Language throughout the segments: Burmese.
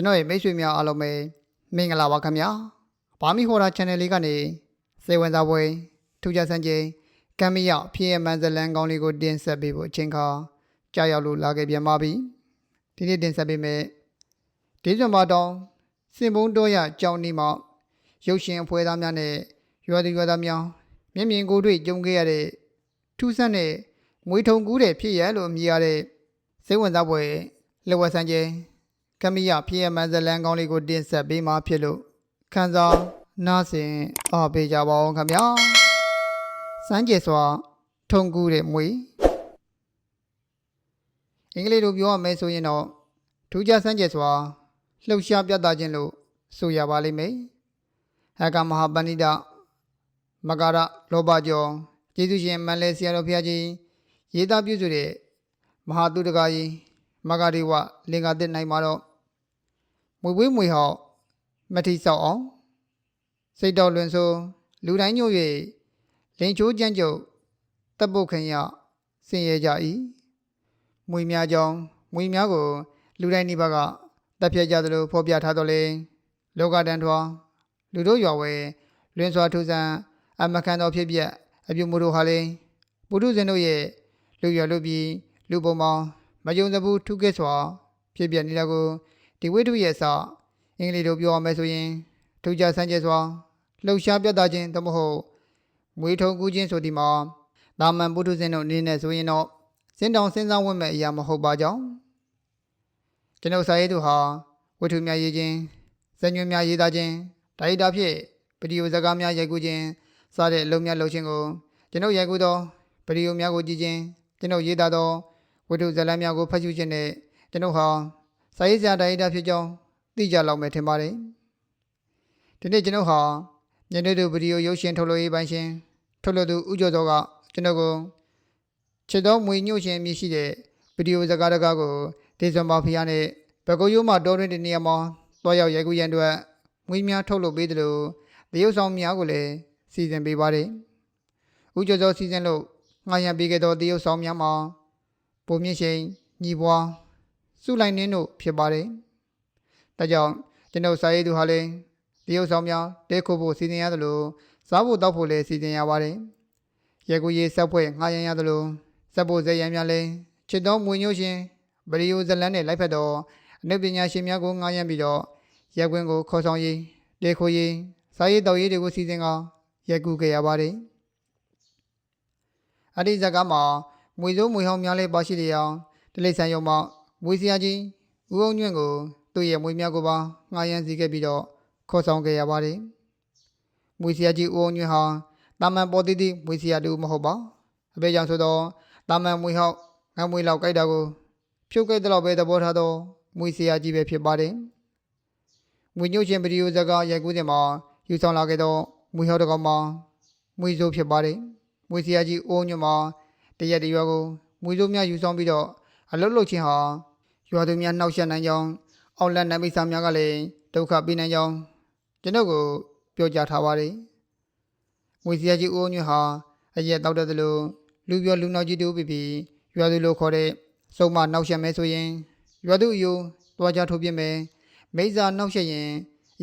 ကျွန်တော်ရဲ့မိတ်ဆွေများအားလုံးပဲမင်္ဂလာပါခင်ဗျာဘာမီဟော်ရာ channel လေးကနေစေဝင်စားပွဲထူးခြားစံချိန်ကမ်းမရောက်ဖြစ်ရမှန်ဇလန်ကောင်းလေးကိုတင်ဆက်ပေးဖို့အချိန်ခါကြာရောက်လို့လာခဲ့ပြန်ပါပြီဒီနေ့တင်ဆက်ပေးမယ်ဒေဇွန်ဘာတောင်စင်ပုံးတော်ရကြောင်းနီမောက်ရုပ်ရှင်အဖွဲ့သားများနဲ့ရွာသူရွာသားများမျက်မြင်ကိုယ်တွေ့ကြုံခဲ့ရတဲ့ထူးဆန်းတဲ့ငွေထုံကူးတဲ့ဖြစ်ရလို့အမည်ရတဲ့စိတ်ဝင်စားပွဲလက်ဝက်စံချိန်က မ္မရဖြစ်ရမှန်ဇလန်ကောင်းလေးကိုတင်ဆက်ပေးမှာဖြစ်လို့ခန်းစားနားဆင်အားပေးကြပါအောင်ခင်ဗျာစမ်းကြယ်စွာထုံကူးတဲ့မွေအင်္ဂလိပ်လိုပြောရမယ်ဆိုရင်တော့ထူးခြားစမ်းကြယ်စွာလှုပ်ရှားပြသခြင်းလို့ဆိုရပါလိမ့်မယ်ဟကမဟာပဏိတမဂရလောဘကျော်ကျေးဇူးရှင်မန်လဲဆရာတော်ဘုရားကြီးရေးသားပြုစုတဲ့မဟာတုတ္တကာကြီးမဂရိဝလင်္ကာတစ်နိုင်မှာတော့ မွေပွေးမွေဟောက်မထီဆောက်အောင်စိတ်တော်လွန်ဆိုလူတိုင်းညို့၍လိန်ချိုးကြမ်းကြုတ်တပ်ပုတ်ခင်ရဆင်ရဲကြ၏မွေများကြောင်းမွေများကို လူတိုင်းဒီဘက်ကတပ်ဖြတ်ကြသလိုဖော်ပြထားတော်လေလောကတန်ထွားလူတို့ရွာဝဲလွင်စွာထူဆန်းအမကန်တော်ဖြစ်ပြက်အပြုမှုတို့ဟာလေပုထုဇဉ်တို့ရဲ့လူရွာလူပြည်လူပုံပေါင်းမယုံစဘူးထုခဲ့စွာ ဖြစ်ပြက်နေတာကို ဒီဝိတုရဲ့အစအင်္ဂလိပ်လိုပြောရမယ်ဆိုရင်ထူးခြားဆန်းကျဲစွာလှုပ်ရှားပြသခြင်းသို့မဟုတ်မွေထုံကူးခြင်းဆိုဒီမှာတာမန်ပုထုဇဉ်တို့အနေနဲ့ဆိုရင်တော့စင်တောင်စဉ်းစားဝင်မဲ့အရာမဟုတ်ပါကြောင်းကျွန်ုပ်စာရေးသူဟာဝိထုများရေးခြင်းဇညွှန်းများရေးသားခြင်းဒါရိုက်တာဖြစ်ဗီဒီယိုဇာတ်ကားများရိုက်ကူးခြင်းစတဲ့အလုပ်များလုပ်ခြင်းကိုကျွန်ုပ်ရိုက်ကူးသောဗီဒီယိုများကိုကြည့်ခြင်းကျွန်ုပ်ရေးသားသောဝိထုဇာတ်လမ်းများကိုဖတ်ရှုခြင်းနဲ့ကျွန်ုပ်ဟာ စာရေးဆရာဒါရိုက်တာဖြစ်ကြောင်းသိကြလောက်မယ်ထင်ပါတယ်။ဒီနေ့ကျွန်ုပ်ဟာညနေတူဗီဒီယိုရုပ်ရှင်ထုတ်လို့ရေးပိုင်းရှင်ထုတ်လို့သူဥကျော်စောကကျွန်ုပ်ကိုချစ်တော်မွေညှို့ရှင်အမည်ရှိတဲ့ဗီဒီယိုစကားတကားကိုဒေဇွန်မာဖီယာနဲ့ဘက်ကိုယိုမှတော်တွင်တဲ့နေရာမှာတွားရောက်ရိုက်ကူးရန်အတွက်မွေးများထုတ်လို့ပေးတယ်လို့တရုတ်ဆောင်များကိုလည်းစီစဉ်ပေးပါတယ်။ဥကျော်စောစီစဉ်လို့ငှားရန်ပေးခဲ့သောတရုတ်ဆောင်များမှာပုံမြင့်ရှိန်ညီပွား စုလိုက်နှင်းတို့ဖြစ်ပါတယ်။ဒါကြောင့်ကျွန်ုပ်စာရေးသူဟာလည်းတရုတ်ဆောင်များတဲခုဖို့စီစဉ်ရသလိုစားဖို့တောက်ဖို့လည်းစီစဉ်ရပါတယ်။ရေကူရေးဆက်ဖွဲ့ငှားရမ်းရသလိုစက်ဖို့ဇက်ရံများလည်းချစ်တော်မွေညို့ရှင်ဗရီယိုဇလန်နဲ့လိုက်ဖက်တော့အနုပညာရှင်များကိုငှားရမ်းပြီးတော့ရက်ကွင်းကိုခေါ်ဆောင်ရေးတဲခိုရေးစားရေးတောက်ရေးတွေကိုစီစဉ်ကရက်ကူခဲ့ရပါတယ်။အဒီဇက်ကမှာမွေစိုးမွေဟောင်းများလည်းပါရှိတဲ့အောင်တလိษံရုံမှာ မွေးစရာကြီးဦးအောင်ညွန့်ကိုသူ့ရဲ့မွေးများကိုပါငှားရမ်းစီခဲ့ပြီးတော့ခေါ်ဆောင်ခဲ့ရပါတယ်။မွေးစရာကြီးဦးအောင်ညွန့်ဟာတာမန်ပေါ်တိတိမွေးစရာတူမဟုတ်ပါ။အဖေကြောင့်ဆိုတော့တာမန်မွေးဟောက်ငါမွေးလောက်ကြိုက်တာကိုဖြုတ်ခဲ့တဲ့လောက်ပဲသဘောထားတော့မွေးစရာကြီးပဲဖြစ်ပါတယ်။မွေညွန့်ချင်းဗီဒီယိုဇာတ်ကားရိုက်ကူးစဉ်မှာယူဆောင်လာခဲ့သောမွေဟောက်တစ်ကောင်မှာမွေစိုးဖြစ်ပါတယ်။မွေစရာကြီးဦးအောင်ညွန့်မှာတရက်တရွာကိုမွေစိုးများယူဆောင်ပြီးတော့အလုတ်လုတ်ချင်းဟာ ရွာသူများနှောက်ယှက်နိုင်ကြောင်းအောက်လက်နံပိစာများကလည်းဒုက္ခပေးနိုင်ကြောင်းကျွန်ုပ်ကိုပြောကြားထားပါတယ်။ငွေစရာကြီးဦးညွန့်ဟာအရက်တောက်တဲ့သလိုလူပြောလူနောက်ကြီးတူပြီးပြီးရွာသူလိုခေါ်တဲ့စုံမနှောက်ယှက်မဲဆိုရင်ရွာသူအယိုးတွားကြထုတ်ပြမယ်မိစ္ဆာနှောက်ယှက်ရင်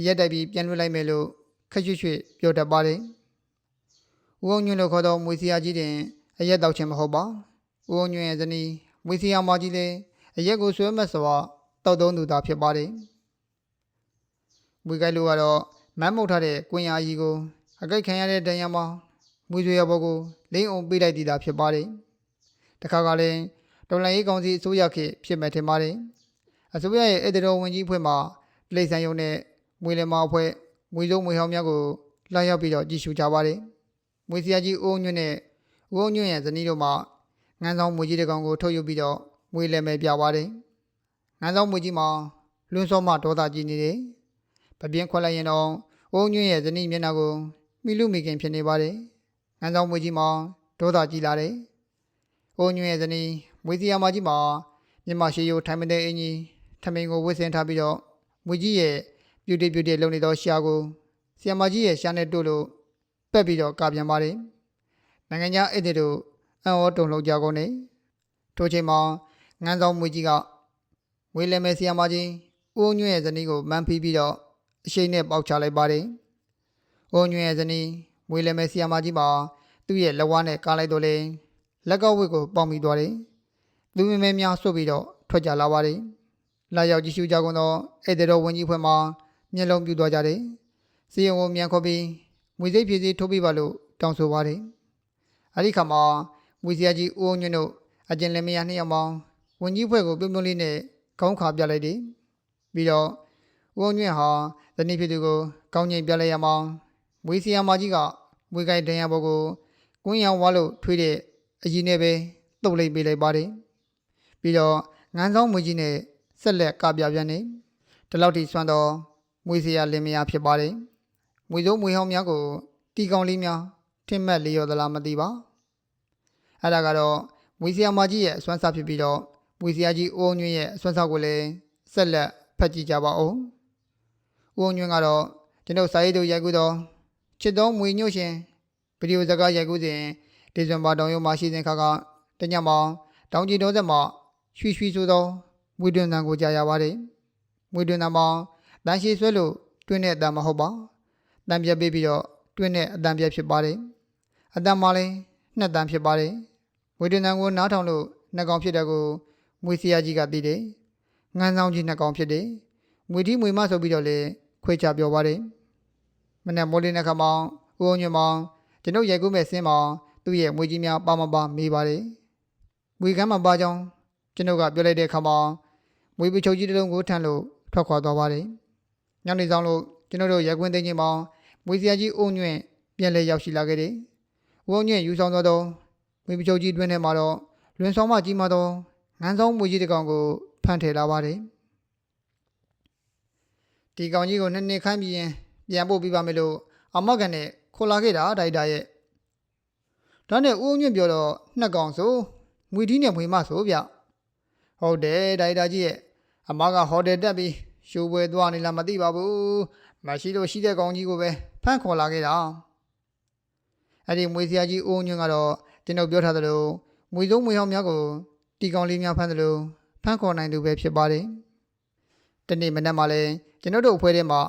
ရက်တိုက်ပြီးပြန်လွှတ်လိုက်မယ်လို့ခက်ရွှွှွပြောတတ်ပါတယ်။ဦးအောင်ညွန့်လိုခေါ်သောငွေစရာကြီးတင်အရက်တောက်ခြင်းမဟုတ်ပါ။ဦးအောင်ညွန့်ရဲ့ဇနီးငွေစရာမကြီးလည်း အရက်ကိုဆွဲမဲ့စွာတောက်သုံးသူသာဖြစ်ပါတယ်။မွေကိုက်လိုကတော့မမ်းမုတ်ထားတဲ့ကွင်ယာကြီးကိုအကိတ်ခံရတဲ့တန်ရမှာမွေဆွေရဘောကိုလိမ့်အောင်ပေးလိုက်သည်သာဖြစ်ပါတယ်။တခါကလည်းတော်လိုင်းရေးကောင်စီအစိုးရခေတ်ဖြစ်မဲ့ထင်ပါတယ်။အစိုးရရဲ့အဒတော်ဝင်ကြီးအဖွဲ့မှလိမ့်ဆန်ယုံနဲ့မွေလမအဖွဲ့မွေစုံမွေဟောင်းများကိုလာရောက်ပြီးတော့ကြည့်ရှုကြပါတယ်။မွေစရာကြီးဦးညွန့်နဲ့ဦးအောင်ညွန့်ရဲ့ဇနီးတို့မှငန်းဆောင်မွေကြီးတစ်ကောင်ကိုထုတ်ယူပြီးတော့ မွေလည်းမဲ့ပြပါတယ်။ငန်းဆောင်မွေကြီးမှာလွန်းစောမှဒေါသကြီးနေတယ်။ပပြင်းခွက်လိုက်ရင်တော့အုံညွန့်ရဲ့ဇနီးမျက်နှာကိုမိလူမိခင်ဖြစ်နေပါတယ်။ငန်းဆောင်မွေကြီးမှာဒေါသကြီးလာတယ်။အုံညွန့်ရဲ့ဇနီးမွေစီယာမကြီးမှာမြမရှိယိုထိုင်မတဲ့အင်ကြီးထမင်းကိုဝှက်ဆင်ထားပြီးတော့မွေကြီးရဲ့ပြူတိပြူတိလုံနေသောရှာကိုဆီယမကြီးရဲ့ရှာနဲ့တို့လို့ပက်ပြီးတော့ကပြန်ပါတယ်။နိုင်ငံခြားအဲ့ဒီတို့အံ့ဩတုန်လှုပ်ကြကုန်နေထိုချိန်မှာ ငန်းဆောင်မွေကြီးကငွေလဲမဲဆီယာမကြီးဦးညွန့်ရဲ့ဇနီးကိုမန်းဖီးပြီးတော့အရှိန်နဲ့ပေါက်ချလိုက်ပါတယ်။ဦးညွန့်ရဲ့ဇနီးမွေးလည်းမဲ့ဆီယာမကြီးမှာသူ့ရဲ့လက်ဝါးနဲ့ကားလိုက်တော့လေလက်ကောက်ဝစ်ကိုပေါက်မိသွားတယ်။သူမင်းမဲများဆွတ်ပြီးတော့ထွက်ကြလာပါတယ်။လာရောက်ကြည့်ရှုကြကုန်သောဧည့်သည်တော်ဝင်ကြီးဖွဲ့မှာမျက်လုံးပြူသွားကြတယ်။စီရင်ကိုမြန်ခေါ်ပြီးမွေစိတ်ဖြည့်စည်းထိုးပြပါလို့တောင်းဆိုပါတယ်။အဲဒီခါမှာမွေစရာကြီးဦးညွန့်တို့အကျဉ်လင်မယားနှစ်ယောက်မောင် ဝင်ကြီးဖွဲ့ကိုပြုံးပြုံးလေးနဲ့ခေါင်းခါပြလိုက်တယ်။ပြီးတော့ဦးညွန့်ဟာဇနီးဖြစ်သူကိုကောင်းငိမ်ပြလိုက်ရမှာမွေးစရာမကြီးကမွေးကိုင်တန်ရဘောကိုကွင်းရောင်ဝါလို့ထွေးတဲ့အကြီးနဲ့ပဲတုပ်လိုက်ပေးလိုက်ပါတယ်။ပြီးတော့ငန်းဆောင်မွေးကြီးနဲ့ဆက်လက်ကပြပြန်နေဒီလောက်ထိစွမ်းတော့မွေးစရာလင်မယားဖြစ်ပါတယ်။မွေစိုးမွေဟောင်းများကိုတီကောင်လေးများထင်မှတ်လျော်သလားမသိပါ။အဲ့ဒါကတော့မွေးစရာမကြီးရဲ့အစွမ်းစားဖြစ်ပြီးတော့ မွေးစရာကြီးအိုးညွန့်ရဲ့အစွမ်းစားကိုလည်းဆက်လက်ဖတ်ကြည့်ကြပါဦး။အိုးညွန့်ကတော့ကျွန်တော်စာရေးတို့ရိုက်ကူးတော့ချစ်တော်မွေညွန့်ရှင်ဗီဒီယိုစကားရိုက်ကူးစဉ်ဒီဇင်ဘာတောင်ရုံမှာရှိစဉ်ခါကတညမောင်တောင်ကြီးတော်ဆက်မှာရွှီရွှီဆိုသောမွေတွင်တန်ကိုကြားရပါတယ်။မွေတွင်တန်မှာတန်ရှိဆွဲလို့တွင်းတဲ့အတန်မဟုတ်ပါ။တန်ပြက်ပေးပြီးတော့တွင်းတဲ့အတန်ပြက်ဖြစ်ပါတယ်။အတန်မှာလည်းနှစ်တန်ဖြစ်ပါတယ်။မွေတွင်တန်ကိုနားထောင်လို့နှစ်ကောင်ဖြစ်တဲ့ကို မွေစီယာကြီးကသိတယ်။ငန်းဆောင်ကြီးနှစ်ကောင်ဖြစ်တယ်။မွေတီမွေမဆိုပြီးတော့လေခွေချပြောပါတယ်။မနေ့မိုးလေးနှစ်ခါမောင်ဦးအောင်ညမောင်ကျွန်ုပ်ရိုက်ကူးမဲ့ဆင်းမောင်သူ့ရဲ့မွေကြီးများပါမပါမေးပါတယ်။မွေကမ်းမှာပါကြောင်းကျွန်ုပ်ကပြောလိုက်တဲ့အခါမှာမွေပချုပ်ကြီးတစ်လုံးကိုထမ်းလို့ထွက်ခွာသွားပါတယ်။ညနေဆောင်လို့ကျွန်တော်တို့ရက်ကွင်းသိန်းချင်းမောင်မွေစရာကြီးအုံညွန့်ပြန်လဲရောက်ရှိလာခဲ့တယ်။ဦးအောင်ညွန့်ယူဆောင်သွားတော့မွေပချုပ်ကြီးတွင်ထဲမှာတော့လွင်ဆောင်မကြီးမှာတော့ ငန်းဆောင်မွေကြီးတစ်ကောင်ကိုဖမ်းထည့်လာပါတယ်။ဒီကောင်ကြီးကိုနှစ်နှစ်ခိုင်းပြီးရင်ပြန်ပို့ပြပါမယ်လို့အမကန်နဲ့ခေါ်လာခဲ့တာဒိုက်တာရဲ့ဒါနဲ့ဦးအောင်ညွန့်ပြောတော့နှစ်ကောင်ဆိုမွေထီးနဲ့မွေမဆိုဗျဟုတ်တယ်ဒိုက်တာကြီးရဲ့အမကဟိုတယ်တက်ပြီးရှိုးပွဲသွားနေလားမသိပါဘူးမရှိလို့ရှိတဲ့ကောင်ကြီးကိုပဲဖမ်းခေါ်လာခဲ့တာအဲ့ဒီမွေစရာကြီးဦးအောင်ညွန့်ကတော့ကျွန်တော်ပြောထားသလိုမွေဆုံးမွေဟောင်းများကို တီကောင်လေးများဖမ်းသလိုဖမ်းခေါ်နိုင်သူပဲဖြစ်ပါတယ်တနေ့မနက်မှလည်းကျွန်တော်တို့အဖွဲ့ထဲမှာ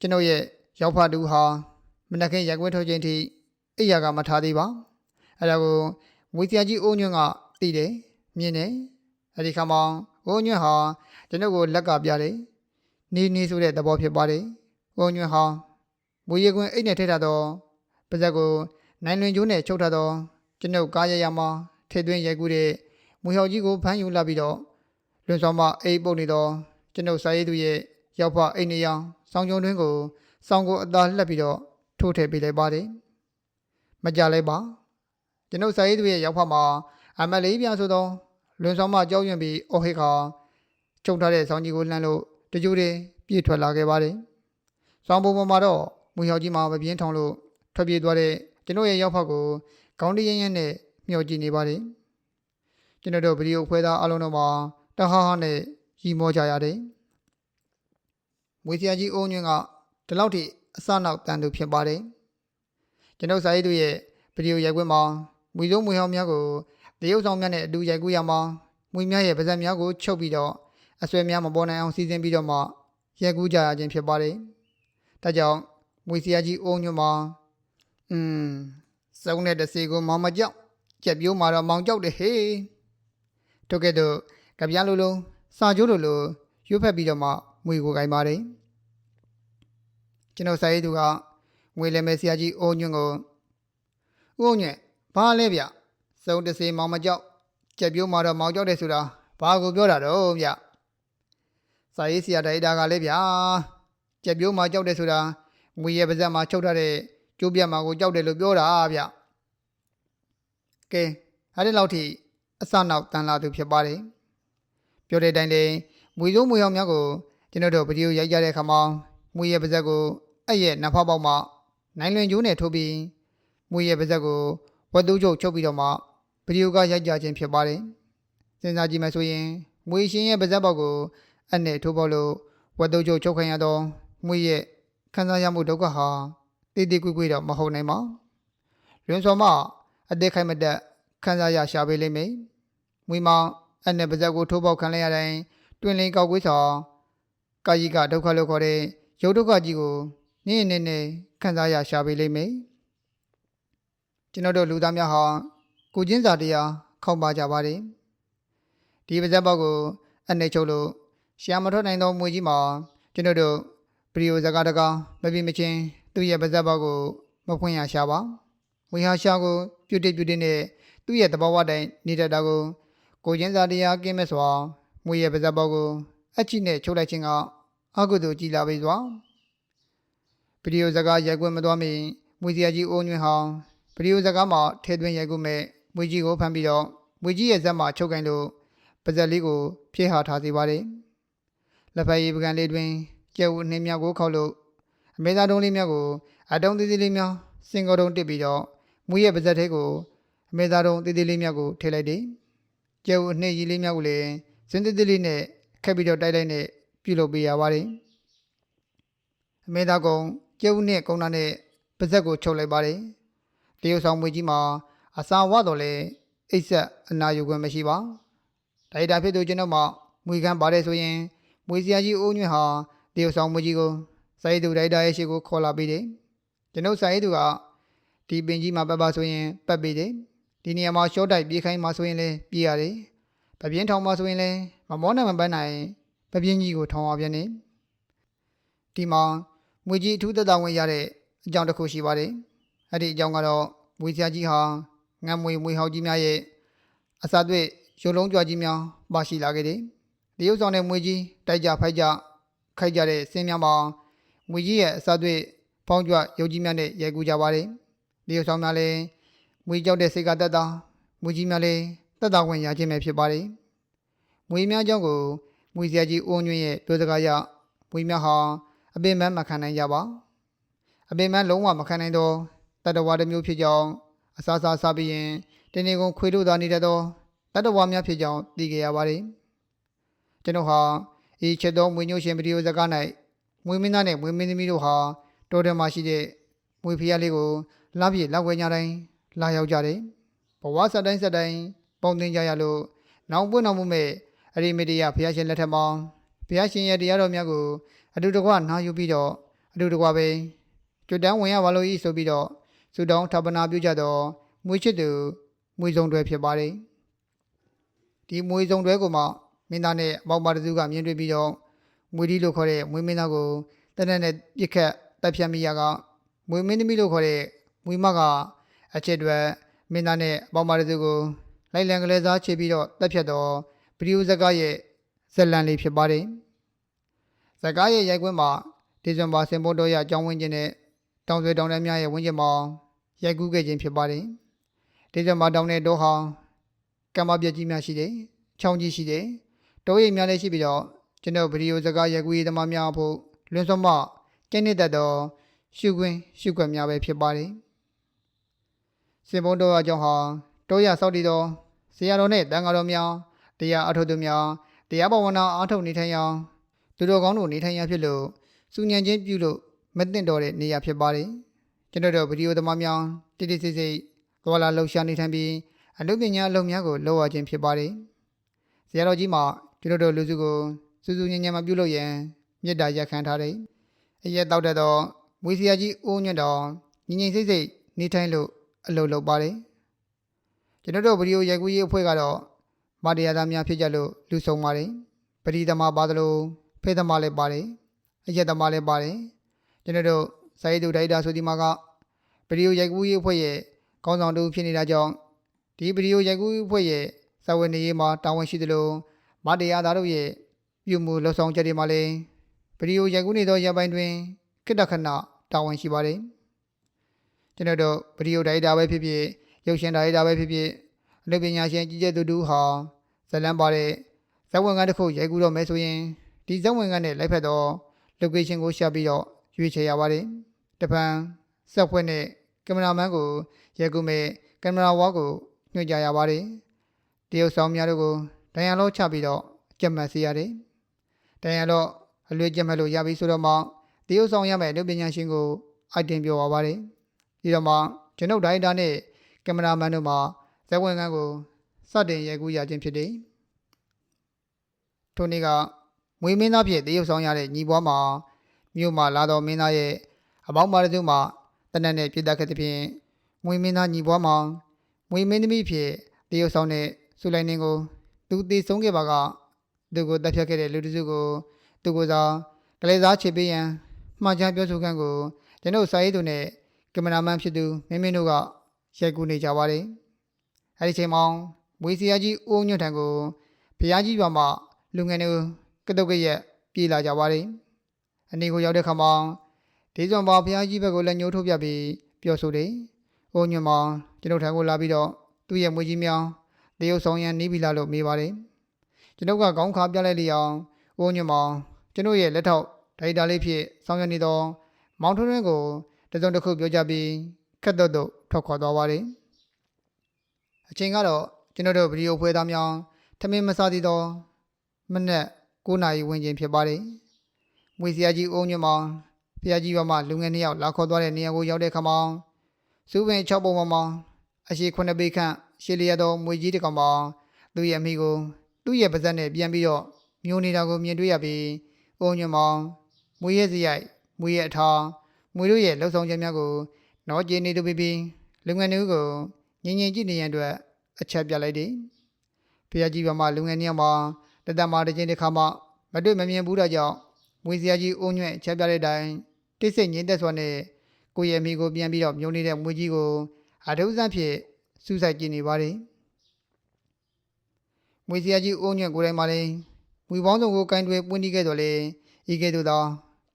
ကျွန်တော်ရဲ့ရောက်ဖတူဟာမနက်ခင်းရက်ွက်ထုတ်ခြင်းထိအိယာကမထားသေးပါအဲ့ဒါကိုမွေစရာကြီးအိုးညွန့်ကသိတယ်မြင်တယ်အဲ့ဒီခါမှာအိုးညွန့်ဟာကျွန်တော်ကိုလက်ကပြတယ်နေနေဆိုတဲ့သဘောဖြစ်ပါတယ်အိုးညွန့်ဟာမွေရကွင်းအိတ်နဲ့ထည့်ထားတော့ပါဇက်ကိုနိုင်လွင်ကျိုးနဲ့ချုပ်ထားတော့ကျွန်တော်ကားရရမှာထိသွင်းရိုက်ကူးတဲ့ မွေဟောက်ကြီးကိုဖမ်းယူလာပြီးတော့လွန်ဆောင်မအိတ်ပုတ်နေတော့ကျွန်တော်စာရေးသူရဲ့ရောက်ဖအိတ်နေရောင်စောင်းကြုံတွင်းကိုစောင်းကိုအသာလှက်ပြီးတော့ထိုးထည့်ပေးလိုက်ပါတယ်မကြလိုက်ပါကျွန်ုပ်စာရေးသူရဲ့ရောက်ဖမှာအမလေးပြန်ဆိုတော့လွန်ဆောင်မကြောက်ရွံ့ပြီးအော်ဟစ်ခါချုပ်ထားတဲ့ဆောင်းကြီးကိုလှမ်းလို့တကြိုးတည်းပြေးထွက်လာခဲ့ပါတယ်။ဆောင်းပုံပေါ်မှာတော့မွေဟောက်ကြီးမှာမပြင်းထောင်လို့ထွက်ပြေးသွားတဲ့ကျွန်တော်ရဲ့ရောက်ဖကိုကောင်းတရင်းရင်းနဲ့မျှော်ကြည့်နေပါတယ်။ ကျွန်တော်တို့ဗီဒီယိုဖွဲသားအလုံးတော်မှာတဟဟနဲ့ရီမောကြရတယ်။မွေစရာကြီးအုံညွန့်ကဒီလောက်ထိအစနောက်တန်သူဖြစ်ပါတယ်။ကျွန်တော်စာရေးသူရဲ့ဗီဒီယိုရိုက်ခွင့်မှာမွေစုံမွေဟောင်းများကိုတရုတ်ဆောင်များနဲ့အတူရိုက်ကူးရမှာမွေများရဲ့ပါဇက်များကိုချုပ်ပြီးတော့အဆွဲများမပေါ်နိုင်အောင်စီစဉ်ပြီးတော့မှရိုက်ကူးကြရခြင်းဖြစ်ပါတယ်။ဒါကြောင့်မွေစရာကြီးအုံညွန့်မှာอืมစုံတဲ့တစီကိုမောင်မကြောက်ကြက်ပြိုးမှာတော့မောင်ကြောက်တယ်ဟေး တို့ကဲ့သို့ကြပြလိုလိုစာကျိုးလိုလိုရွတ်ဖက်ပြီးတော့မှမွေကိုကင်ပါတယ်ကျွန်တော်စာရေးသူကငွေလဲမဲဆရာကြီးအိုးညွန့်ကိုဦးအောင်ညွန့်ဘာလဲဗျစုံတစီမောင်မကြောက်ကြက်ပြိုးမှာတော့မောင်ကြောက်တယ်ဆိုတာဘာကိုပြောတာတော့ဗျစာရေးဆရာတိုင်တာကလည်းဗျာကြက်ပြိုးမှာကြောက်တယ်ဆိုတာငွေရဲ့ပါဇက်မှာချုပ်ထားတဲ့ကျိုးပြတ်မှာကိုကြောက်တယ်လို့ပြောတာဗျကဲအဲ့ဒီလောက်ထိ အစနောက်တန်လာသူဖြစ်ပါတယ်ပြောတဲ့အတိုင်းလေးမွေစိုးမွေအောင်များကိုကျွန်တော်တို့ဗီဒီယိုရိုက်ကြတဲ့အခါမှာမွေရဲ့ပါဇက်ကိုအဲ့ရဲ့နဖပေါက်မှနိုင်လွင်ကျိုးနဲ့ထိုးပြီးမွေရဲ့ပါဇက်ကိုဝတ်သူချုပ်ချုပ်ပြီးတော့မှဗီဒီယိုကရိုက်ကြခြင်းဖြစ်ပါတယ်စဉ်းစားကြည့်မယ်ဆိုရင်မွေရှင်ရဲ့ပါဇက်ပေါက်ကိုအနဲ့ထိုးပေါက်လို့ဝတ်သူချုပ်ချုပ်ခံရတော့မွေရဲ့ခံစားရမှုဒုက္ခဟာတည်တည်ကွေ့ကွေ့တော့မဟုတ်နိုင်ပါလွန်စော်မအသက်ခိုင်မတက် ခံစားရရှာပေးလိမ့်မယ်မွေမောင်အနဲ့ပါဇက်ကိုထိုးပေါက်ခံလိုက်ရတိုင်းတွင်လင်းကောက်ကွေးဆောင်ကာယကဒုက္ခလို့ခေါ်တဲ့ရုပ်ဒုက္ခကြီးကိုနည်းနည်းနဲ့ခံစားရရှာပေးလိမ့်မယ်ကျွန်တော်တို့လူသားများဟာကိုချင်းစာတရားခောက်ပါကြပါတယ်ဒီပါဇက်ပေါက်ကိုအနေချုပ်လို့ရှာမထွက်နိုင်သောမွေကြီးမှာကျွန်တော်တို့ပရိယိုဇကာတကာမပြင်းမချင်းသူ့ရဲ့ပါဇက်ပေါက်ကိုမဖွင့်ရရှာပါဝေဟာရှာကိုပြုတ်တိပြုတ်တိနဲ့ သူ့ရဲ့တဘာဝတိုင်းနေတတ်တာကိုကိုချင်းစာတရားကင်းမဲ့စွာမွေရဲ့ပါဇက်ပေါက်ကိုအချိနဲ့ချုပ်လိုက်ခြင်းကအကုသိုလ်ကြည်လာပြီစွာပရိယိုဇကာရိုက်ကွင်းမသွားမီမွေစရာကြီးအိုးညွန့်ဟောင်းပရိယိုဇကာမှာထဲသွင်းရိုက်ကွင်းမဲ့မွေကြီးကိုဖမ်းပြီးတော့မွေကြီးရဲ့ဇက်မှာချုပ်ကင်လို့ပါဇက်လေးကိုဖြည့်ဟာထားစေပါတယ်လက်ဖက်ရည်ပကံလေးတွင်ကျဲဝနှင်းများကိုခောက်လို့အမေသားတုံးလေးများကိုအတုံးသေးသေးလေးများစင်ကောတုံးတစ်ပြီးတော့မွေရဲ့ပါဇက်ထဲကိုအ မေသားတုံးသေးသေးလေးများကိုထည့်လိုက်တယ်ကျဲဝနှင်းရည်လေးများကိုလည်းစင်သေးသေးလေးနဲ့ခက်ပြီးတော့တိုက်လိုက်နဲ့ပြုလုပ်ပေးရပါတယ်အမေသားကုံကျဲဝနဲ့ကုန်းနာနဲ့ပါဇက်ကိုချုပ်လိုက်ပါတယ်တရုတ်ဆောင်မွေကြီးမှာအစာဝတော့လေအိတ်ဆက်အနာယူခွင့်မရှိပါဒိုက်တာဖြစ်သူကျွန်တော်မှမွေကန်းပါတယ်ဆိုရင်မွေစရာကြီးအိုးညွန့်ဟာတရုတ်ဆောင်မွေကြီးကိုစာရေးသူဒိုက်တာရဲ့ရှိကိုခေါ်လာပြီးတယ်ကျွန်တော်စာရေးသူကဒီပင်ကြီးမှာပတ်ပါဆိုရင်ပတ်ပြီးတယ် ဒီနေရာမှာရှော့တိုက်ပြေးခိုင်းမှာဆိုရင်လည်းပြေးရတယ်ပပြင်းထောင်မှာဆိုရင်လည်းမမောနိုင်မပန်းနိုင်ပပြင်းကြီးကိုထောင်အောင်ပြန်နေဒီမှာမွေကြီးအထူးသက်သာဝင်ရတဲ့အကြောင်းတစ်ခုရှိပါတယ်အဲ့ဒီအကြောင်းကတော့မွေစရာကြီးဟာငမ်မွေမွေဟောက်ကြီးများရဲ့အစာသွေးရုပ်လုံးကြွကြီးများပါရှိလာခဲ့တယ်။တရုတ်ဆောင်တဲ့မွေကြီးတိုက်ကြဖိုက်ကြခိုက်ကြတဲ့စင်းများမှာမွေကြီးရဲ့အစာသွေးဖောင်းကြွရုပ်ကြီးများနဲ့ရိုက်ကူးကြပါတယ်။တရုတ်ဆောင်များလည်း မွေကြောက်တဲ့စိတ်ကတက်တာမွေကြီးများလည်းတက်တာဝင်ရခြင်းပဲဖြစ်ပါတယ်။မွေများကြောင့်ကိုမွေစရာကြီးအိုးညွန့်ရဲ့ပြောစကားရမွေများဟာအပင်မမခံနိုင်ကြပါ။အပင်မလုံးဝမခံနိုင်တော့တတဝါတစ်မျိုးဖြစ်ကြောင်းအစားစားစားပြီးရင်တင်းနေကုန်ခွေတို့သာနေတတ်သောတတဝါများဖြစ်ကြောင်းသိကြရပါတယ်ကျွန်တော်ဟာဤချက်သောမွေညိုရှင်ဗီဒီယိုဇာတ်ကား၌မွေမင်းသားနဲ့မွေမင်းသမီးတို့ဟာတောထဲမှာရှိတဲ့မွေဖျားလေးကိုလာပြည့်လောက်ဝဲကြတိုင်း လာရောက်ကြတယ်ဘဝဆက်တိုင်းဆက်တိုင်းပုံသင်ကြရလို့နောင်ပွင့်တော်မူမဲ့အရိမေတ္တရဘုရားရှင်လက်ထက်မှာဘုရားရှင်ရဲ့တရားတော်များကိုအတူတကွနာယူပြီးတော့အတူတကွပဲကျွတ်တန်းဝင်ရပါလို့ဤဆိုပြီးတော့ဆုတောင်းထပ်ပနာပြုကြသောမွေးချစ်သူမွေးစုံတွဲဖြစ်ပါတယ်ဒီမွေးစုံတွဲကိုမှမင်းသားနဲ့အပေါက်ပါတစုကမြင်တွေ့ပြီးတော့မွေးဒီလို့ခေါ်တဲ့မွေးမင်းသားကိုတနက်နဲ့ပြစ်ခတ်တပ်ဖြတ်မိရကမွေးမင်းသမီးလို့ခေါ်တဲ့မွေးမက အချစ်တွေမင်းသားနဲ့အပေါက်ပါတစုကိုလိုက်လံကလေးစားချေပြီးတော့တပ်ဖြတ်တော့ဗီဒီယိုဇက်ကားရဲ့ဇက်လန်လေးဖြစ်ပါတယ်ဇက်ကားရဲ့ရိုက်ကွင်းမှာဒီဇင်ဘာစင်ပေါ်တော်ရအကြောင်းဝင်းကျင်တဲ့တောင်ဆွေတောင်တန်းများရဲ့ဝင်းကျင်မှာရိုက်ကူးခဲ့ခြင်းဖြစ်ပါတယ်။ဒေသမှာတောင်းတဲ့တောဟောင်းကမ္ဘာပြကြီးများရှိတယ်။ချောင်းကြီးရှိတယ်။တောရိပ်များလည်းရှိပြီးတော့ကျွန်တော်ဗီဒီယိုစကားရိုက်ကူးရေးသမားများဖို့လွန်စွမကျင်းနေတတ်သောရှုခွင်းရှုခွက်များပဲဖြစ်ပါတယ်။ စင်ဘုံတော်အကြောင်းဟာတောရစောက်တည်သောဆရာတော်နဲ့တန်ဃာတော်များတရားအထုသူများတရားဘဝနာအားထုတ်နေထိုင်ရာသူတော်ကောင်းတို့နေထိုင်ရာဖြစ်လို့စုညံချင်းပြုလို့မသိတော့တဲ့နေရာဖြစ်ပါတယ်။ကျွန်တော်တို့ဗီဒီယိုသမားများတိတိစိတ်စိတ်သွားလာလှုပ်ရှားနေထိုင်ပြီးအလုပ်ပညာအလုပ်များကိုလုပ်ရခြင်းဖြစ်ပါတယ်။ဆရာတော်ကြီးမှကျွန်တော်တို့လူစုကိုစူးစူးညံ့ညံ့မပြုလုပ်ရန်မေတ္တာရက်ခံထားတယ်။အရက်တောက်တဲ့တော့မွေးဆရာကြီးအိုးညွန့်တော်ညီငိမ့်စိတ်စိတ်နေထိုင်လို့ အလုပ်လုပ်ပါတယ်။ကျွန်တော်တို့ဗီဒီယိုရိုက်ကူးရေးအဖွဲ့ကတော့မတရားသားများဖြစ်ကြလို့လူဆုံးပါတယ်။ပရိသမားပါသလိုဖေသမားလည်းပါတယ်။အရက်သမားလည်းပါတယ်။ကျွန်တော်တို့စာရေးသူဒိုက်တာဆိုဒီမှာကဗီဒီယိုရိုက်ကူးရေးအဖွဲ့ရဲ့ခေါင်းဆောင်တူဖြစ်နေတာကြောင့်ဒီဗီဒီယိုရိုက်ကူးရေးအဖွဲ့ရဲ့စာဝင်နေရေးမှာတာဝန်ရှိသလိုမတရားသားတို့ရဲ့ပြုမှုလှုပ်ဆောင်ချက်တွေမှာလည်းဗီဒီယိုရိုက်ကူးနေသောရပိုင်းတွင်ခိတ္တခဏတာဝန်ရှိပါတယ် ကျွန်တော်တို့ဗီဒီယိုဒိုက်တာပဲဖြစ်ဖြစ်ရုပ်ရှင်ဒိုက်တာပဲဖြစ်ဖြစ်အလုပ်ပညာရှင်ကြီးကျယ်သူတူဟာဇလန်းပါတဲ့ဇက်ဝင်ကတစ်ခုရိုက်ကူးတော့မယ်ဆိုရင်ဒီဇက်ဝင်ကနဲ့လိုက်ဖက်တော့ location ကိုရှာပြီးတော့ရွေးချယ်ရပါတယ်တပံဆက်ဖွဲ့နဲ့ကင်မရာမန်ကိုရိုက်ကူးမဲ့ကင်မရာဝါကိုညွှန်ကြားရပါတယ်တရုတ်ဆောင်များတို့ကိုဒဏ်ရာလောချပြီးတော့ကြက်မှတ်စေရတယ်ဒဏ်ရာလောအလွေကြက်မှတ်လို့ရပြီဆိုတော့မှတရုတ်ဆောင်ရမယ့်လူပညာရှင်ကိုအိုက်တင်ပြောပါပါတယ် ဒီတော့မှကျွန်ုပ်ဒိုင်တာနဲ့ကင်မရာမန်တို့မှာဇက်ဝင်ကန်းကိုစတင်ရိုက်ကူးရခြင်းဖြစ်တယ်ထိုနေ့ကမွေမင်းသားဖြစ်တရုပ်ဆောင်ရတဲ့ညီပွားမှာမြို့မှာလာတော်မင်းသားရဲ့အပေါင်းပါတစုမှာတနက်နဲ့ပြစ်တက်ခဲ့တဲ့ဖြင့်မွေမင်းသားညီပွားမှာမွေမင်းသမီးဖြစ်တရုပ်ဆောင်တဲ့ဆူလိုက်နင်းကိုသူတည်ဆုံးခဲ့ပါကသူကိုတပ်ဖြတ်ခဲ့တဲ့လူတစုကိုသူကိုစားကလေးစားချေပေးရန်မှားချပြောဆိုခန့်ကိုကျွန်ုပ်စာရေးသူနဲ့ ကင်မရာမန်ဖြစ်သူမင်းမင်းတို့ကရိုက်ကူးနေကြပါတယ်အဲဒီချိန်မှာမွေစီယာကြီးအိုးညွန့်ထံကိုဖျားကြီးရွာမှာလူငယ်တွေကတုတ်ကရက်ပြေးလာကြပါတယ်။အနေကိုရောက်တဲ့ခါမှာဒေဇွန်ပါဘုရားကြီးဘက်ကိုလည်းညှိုးထုတ်ပြပြီးပြောဆိုတယ်။အိုညွန့်မောင်ကျွန်ုပ်ထံကိုလာပြီးတော့သူ့ရဲ့မွေးကြီးမြောင်တရုတ်ဆောင်ရန်နီးပြီလားလို့မေးပါတယ်။ကျွန်ုပ်ကခေါင်းခါပြလိုက်လျအောင်အိုညွန့်မောင်ကျွန်ုပ်ရဲ့လက်ထောက်ဒိုက်တာလေးဖြစ်ဆောင်ရနေသောမောင်ထွန်းထွန်းကို တစုံတစ်ခုပြောကြပြီးခက်တော့တော့ထွက်ခွာသွားပါတယ်။အချိန်ကတော့ကျွန်တော်တို့ဗီဒီယိုဖွဲသားများထမင်းမစားသေးသောမနက်9နာရီဝန်းကျင်ဖြစ်ပါတယ်။မွေစရာကြီးအုံညွန့်မောင်ဖျားကြီးဘက်မှလူငယ်နှစ်ယောက်လာခေါ်သွားတဲ့နေရာကိုရောက်တဲ့ခါမှာစူးပင်6ပုံပေါ်မှာအရှိ9ပေခန့်ရှေလျက်သောမွေကြီးတစ်ကောင်မှာသူ့ရဲ့အမိကိုသူ့ရဲ့ပါဇက်နဲ့ပြန်ပြီးတော့မျိုးနေတာကိုမြင်တွေ့ရပြီးအုံညွန့်မောင်မွေရဲ့စရိုက်မွေရဲ့အထာ မွေတို့ရဲ့လှုပ်ဆောင်ချက်များကိုနော်ကျင်းနေသူပြီးပြီးလူငယ်မျိုးကိုငင်ငင်ကြည့်နေရန်အတွက်အချက်ပြလိုက်တယ်။ဖျားကြီးဘက်မှလူငယ်နှစ်ယောက်မှာတသက်မှာတစ်ချိန်တစ်ခါမှမတွေ့မမြင်ဘူးတဲ့ကြောင့်မွေစရာကြီးအုံညွန့်ချက်ပြတဲ့အတိုင်းတိတ်ဆိတ်ငြင်းသက်စွာနဲ့ကိုယ့်ရဲ့မိကိုပြန်ပြီးတော့မြုံနေတဲ့မွေကြီးကိုအထုံးစမ်းဖြစ်စူးစိုက်ကြည့်နေပါတယ်မွေစရာကြီးအုံညွန့်ကိုယ်တိုင်မှလည်းမွေပေါင်းစုံကိုကင်တွေပွင့်တီးခဲ့တော့လေဤကဲ့သို့သော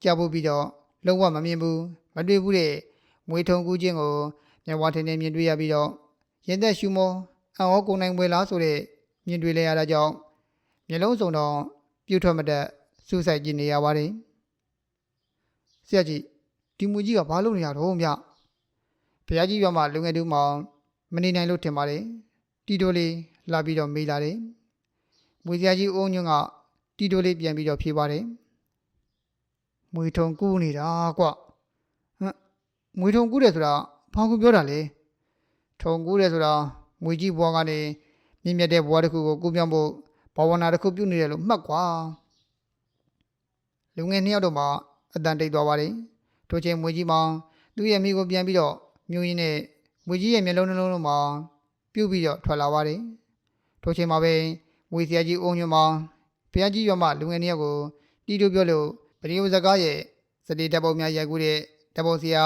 ကြောက်ဖို့ပြီးတော့ လုံးဝမမြင်ဘူးမတွေ့ဘူးတဲ့မွေထုံကူးခြင်းကိုမျက်ဝါးထင်းထင်းမြင်တွေ့ရပြီးတော့ရင်သက်ရှူမောအံ့ဩကုန်နိုင်ပွဲလားဆိုတဲ့မြင်တွေ့လဲရတာကြောင့်မျိုးလုံးစုံတော့ပြုတ်ထွက်မတက်စူးစိုက်ကြည့်နေရပါတယ်ဆရာကြီးဒီမူကြီးကဘာလုပ်နေရတော့မြဘုရားကြီးရွာမှာလူငယ်တူမောင်မနေနိုင်လို့ထင်ပါတယ်တီတိုလေးလာပြီးတော့မေးလာတယ်မွေဆရာကြီးအုံညွန့်ကတီတိုလေးပြန်ပြီးတော့ဖြေပါတယ် မွေထုံကူးနေတာကွဟမ်မွေထုံကူးတယ်ဆိုတာဘာကူပြောတာလဲထုံကူးတယ်ဆိုတာမွေကြီးဘွားကနေမြင့်မြတ်တဲ့ဘွားတစ်ခုကိုကူးပြောင်းဖို့ဘာဝနာတစ်ခုပြုနေတယ်လို့မှတ်ကွာလူငယ်နှစ်ယောက်တော့မှအတန်တိတ်သွားပါတယ်ထိုချိန်မွေကြီးမောင်သူ့ရဲ့မိကိုပြန်ပြီးတော့မျိုးရင်းနဲ့မွေကြီးရဲ့မျက်လုံးနှလုံးလုံးမှာပြုတ်ပြီးတော့ထွက်လာပါတယ်ထိုချိန်မှာပဲမွေဆရာကြီးအုံညွန့်မောင်ဘုရားကြီးရွာမှလူငယ်နှစ်ယောက်ကိုတီးတိုးပြောလို့ ပရိယုစကားရဲ့စတေတပ်ပုံများရိုက်ကူးတဲ့တပ်ပုံဆရာ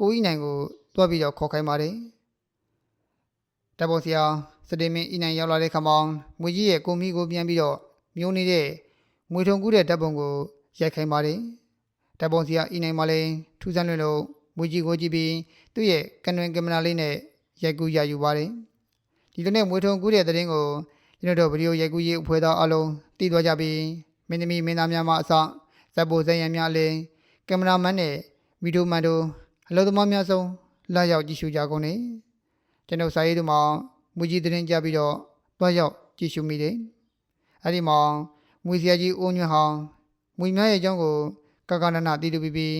ကိုကြီးနိုင်ကိုတွားပြီးတော့ခေါ်ခိုင်းပါတယ်တပ်ပုံဆရာစတေမင်းအီနိုင်ရောက်လာတဲ့ခါမှာမွေကြီးရဲ့ကိုမီကိုပြန်ပြီးတော့မျိုးနေတဲ့မွေထုံကူးတဲ့တပ်ပုံကိုရိုက်ခိုင်းပါတယ်။တပ်ပုံစီကအီနိုင်မှလည်းထူးဆန်းလွန်းလို့မွေကြီးကိုကြည့်ပြီးသူ့ရဲ့ကနွင်ကင်မရာလေးနဲ့ရိုက်ကူးရယူပါတယ်။ဒီလိုနဲ့မွေထုံကူးတဲ့သတင်းကိုကျွန်တော်တို့ဗီဒီယိုရိုက်ကူးရေးအဖွဲ့သားအလုံးသိသွားကြပြီးမင်းသမီးမင်းသားများမှအစ ဇက်ပိုဇက်ရံများလည်းကင်မရာမန်နဲ့ဗီဒီယိုမန်တို့အလုပ်သမားများဆုံးလာရောက်ကြည့်ရှုကြကုန်နေကျွန်တော်စာရေးသူမှာမွေကြီးသတင်းကြပြီးတော့တွားရောက်ကြည့်ရှုမိတယ်။အဲဒီမှာမွေစရာကြီးအိုးညွန့်ဟောင်းမွေများရဲ့အကြောင်းကိုကကနနတည်တူပြီးပြီး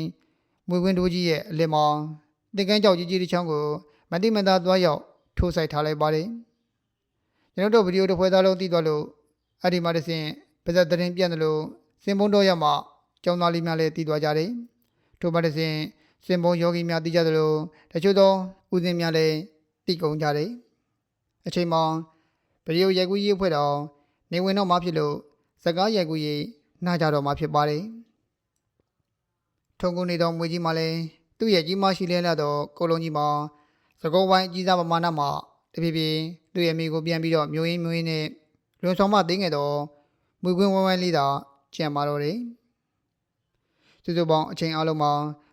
မွေဝင်းတိုးကြီးရဲ့အလင်မောင်တင်ကန်းကြောက်ကြီးကြီးတစ်ချောင်းကိုမတိမတာတွားရောက်ထိုးဆိုင်ထားလိုက်ပါတယ်။ကျွန်တော်တို့ဗီဒီယိုတစ်ဖွဲသားလုံးတည်သွားလို့အဲ့ဒီမှာတစ်ဆင့်ပါဇက်သတင်းပြန့်တယ်လို့စင်ပုံတော်ရမှာ ကျောင်းသားလေးများလည်းတည်သွားကြတယ်။ထို့ပါတစ်ဆင့်စင်ပုံယောဂီများတည်ကြတယ်လို့တချို့သောဦးစင်များလည်းတည်ကုန်ကြတယ်။အချိန်မှာဗီဒီယိုရိုက်ကူးရေးဖွဲ့တော်နေဝင်တော့မှဖြစ်လို့စကားရိုက်ကူးရေးနားကြတော့မှဖြစ်ပါတယ်။ထုံကုန်နေသောမွေကြီးမှလည်းသူ့ရဲ့ကြီးမရှိလဲလာတော့ကိုလုံးကြီးမှာသကောဝိုင်းကြီးစားပမာဏမှာတဖြည်းဖြည်းသူ့ရဲ့မိကိုပြန်ပြီးတော့မျိုးရင်းမျိုးရင်းနဲ့လွန်ဆောင်မသိငယ်တော့မွေကွင်းဝိုင်းဝိုင်းလေးသာကြံပါတော့တယ်။ စုစုပေါင်းအချိန်အလုံးမှာ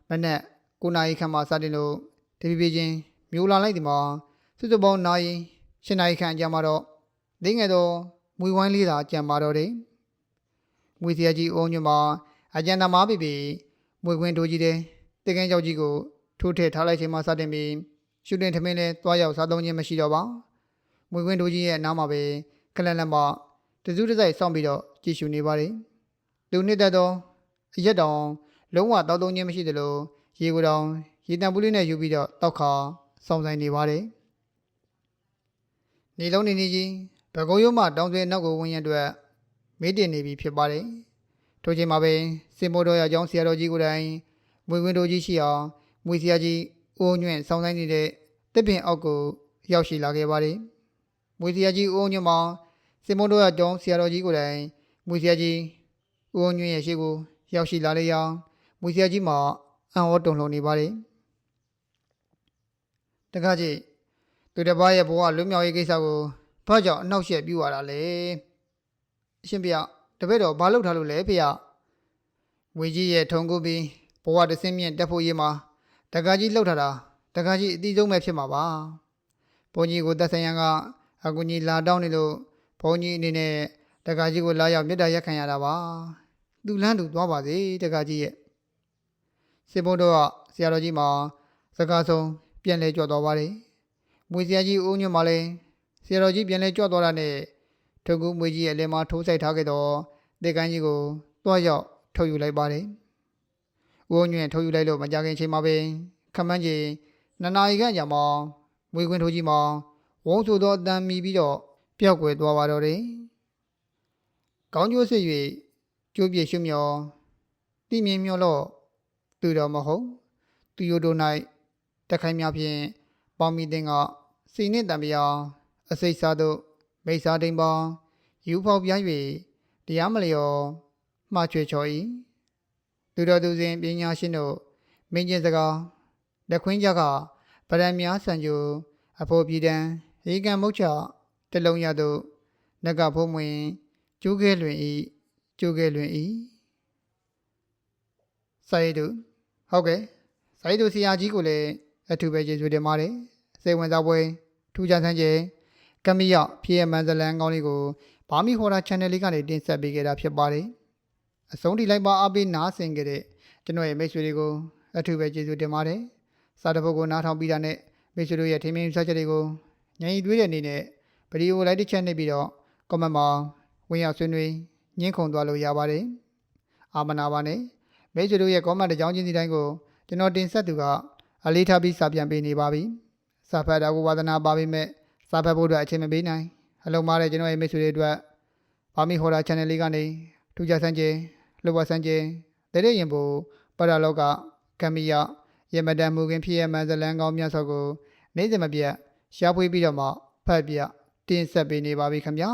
မနက်9နာရီခန့်မှစတင်လို့တဖြည်းဖြည်းချင်းမျိုးလာလိုက်ဒီမှာစုစုပေါင်းနာရီ10နာရီခန့်ကြာမှတော့သိငယ်တော့မွေဝိုင်းလေးသာကြံပါတော့တယ်။မွေစရာကြီးအုံညမှာအကြံသမားပြီပြီမွေကွင်းတိုးကြီးတဲ့တကန်းကြောက်ကြီးကိုထိုးထည့်ထားလိုက်ချိန်မှစတင်ပြီးရှူတင်ထမင်းလဲတွားရောက်စားသုံးခြင်းမရှိတော့ပါ။မွေကွင်းတိုးကြီးရဲ့အနားမှာပဲကလန်လန်မှာတစုတစိုက်စောင့်ပြီးတော့ကြည့်ရှုနေပါတယ်။လူနှစ်သက်သော အရက်တောင်လုံးဝတောက်သုံးခြင်းမရှိသလိုရေကိုယ်တောင်ရေတံပူးလေးနဲ့ယူပြီးတော့တောက်ခါစောင့်ဆိုင်နေပါတယ်။နေလုံးနေနေကြီးဘကုံရုံးမှတောင်ဆွေနောက်ကိုဝင်ရန်အတွက်မေးတင်နေပြီဖြစ်ပါတယ်ထိုချိန်မှာပဲစင်မိုးတော်ရအကြောင်းဆရာတော်ကြီးကိုယ်တိုင်မွေခွင်းတော်ကြီးရှိအောင်မွေဆရာကြီးဦးညွန့်ဆောင်းဆိုင်နေတဲ့တစ်ပင်အောက်ကိုရောက်ရှိလာခဲ့ပါတယ်မွေဆရာကြီးဦးညွန့်မှာစင်မိုးတော်ရအကြောင်းဆရာတော်ကြီးကိုယ်တိုင်မွေဆရာကြီးဦးညွန့်ရဲ့ရှေ့ကို ရောက်ရှိလာလေရာမွေဆရာကြီးမှာအံ့ဩတုန်လှုပ်နေပါတယ်တခါကြီးသူတစ်ပါးရဲ့ဘဝလွတ်မြောက်ရေးကိစ္စကိုဘာကြောင့်အနှောက်အယှက်ပြုရတာလဲအရှင်ပြတပည့်တော်ဘာလုပ်ထားလို့လဲဖေ။ဝေကြီးရဲ့ထုံကိုပြီးဘဝတစ်စင်းမြင့်တက်ဖို့ရေးမှာတက္ကကြီးလှုပ်ထားတာတက္ကကြီးအတိဆုံးပဲဖြစ်မှာပါ။ဘုန်းကြီးကိုသက်ဆိုင်ရန်ကအကူကြီးလာတောင်းနေလို့ဘုန်းကြီးအနေနဲ့တက္ကကြီးကိုလာရောက်မေတ္တာရက်ခံရတာပါ။ သူလန်းသူသွားပါစေတက္ကကြီးရဲ့စေဘုန်းတော်ကဆရာတော်ကြီးမှာစကားဆုံးပြန်လဲကြွသွားပါတယ်။မွေဆရာကြီးဦးညွန့်မှာလည်းဆရာတော်ကြီးပြန်လဲကြွသွားတာနဲ့ထုံကူမွေကြီးရဲ့အလယ်မှာထိုးဆိုင်ထားခဲ့တော့တေကန်းကြီးကိုတွားရောက်ထုတ်ယူလိုက်ပါတယ်။ဦးညွန့်ထုတ်ယူလိုက်လို့မကြခင်ချိန်မှာပဲခမန်းကြီးနနာရီခန့်ကြာမှာမွေခွင်းထိုးကြီးမှာဝုန်းဆိုသောအတန်မီပြီးတော့ပျောက်ကွယ်သွားပါတော့တယ်။ကောင်းကျိုးစစ်၍ ကျိုးပြည့်ရှုမြော်တိမြင်မြော်လို့သူတော်မဟုတ်သူရိုတို့၌တက်ခိုင်းများဖြင့်ပေါမီတင်ကစီနှင့်တံပြာအစိတ်စားတို့မိတ်စားတိမ်ပေါင်းယူဖောက်ပြား၍တရားမလျော်မှားချွေချော်၏သူတော်သူစဉ်ပညာရှင်တို့မင်းချင်းစကားလက်ခွင်းကြကဗရံများဆန်ကျူအဖို့ပြည်တံဧကံမုတ်ချတလုံးရသို့နဂဖုံးမွင်ကျိုးခဲလွင် ဤကျိုးခဲလွင်ဤစာရိတုဟုတ်ကဲ့စာရိတုဆရာကြီးကိုလည်းအထူးပဲကျေးဇူးတင်ပါတယ်စိတ်ဝင်စားပွဲထူးခြားဆန်းကျဲကမ္မရဖြည့်ရမန်ဇလန်ကောင်းလေးကိုဘာမီဟော်ရာ channel လေးကနေတင်ဆက်ပေးခဲ့တာဖြစ်ပါတယ်အဆုံးထိလိုက်ပါအားပေးနားဆင်ကြတဲ့ကျွန်တော်ရဲ့မိတ်ဆွေတွေကိုအထူးပဲကျေးဇူးတင်ပါတယ်စာတပုတ်ကိုနားထောင်ပြီးတာနဲ့မိတ်ဆွေတို့ရဲ့ထင်မြင်ယူဆချက်တွေကိုညင်သွေးတဲ့အနေနဲ့ဗီဒီယိုလိုက်တစ်ချက်နှိပ်ပြီးတော့ comment မှာဝင်ရောက်ဆွေးနွေး ညှင်းခုန်သွားလို့ရပါတယ်အာမနာပါနဲ့မိတ်ဆွေတို့ရဲ့ comment တစ်ကြောင်းချင်းစီတိုင်းကိုကျွန်တော်တင်ဆက်သူကအလေးထားပြီးစာပြန်ပေးနေပါပြီစာဖတ်တာကိုဝါသနာပါပေမဲ့စာဖတ်ဖို့အတွက်အချိန်မပေးနိုင်အလုံးမားတဲ့ကျွန်တော်ရဲ့မိတ်ဆွေတွေအတွက်ဘာမီဟော်ရာ channel လေးကနေထူးခြားဆန်းကျဲလှုပ်ဝဆန်းကျဲတဲ့တဲ့ရင်ပိုပရလောကကမ္မီယရမတန်မူခင်ဖြစ်ရမှန်ဇလန်းကောင်းမြတ်စွာကိုနေ့စဉ်မပြတ်ရှားဖွေးပြီးတော့မှဖတ်ပြတင်ဆက်ပေးနေပါပြီခင်ဗျာ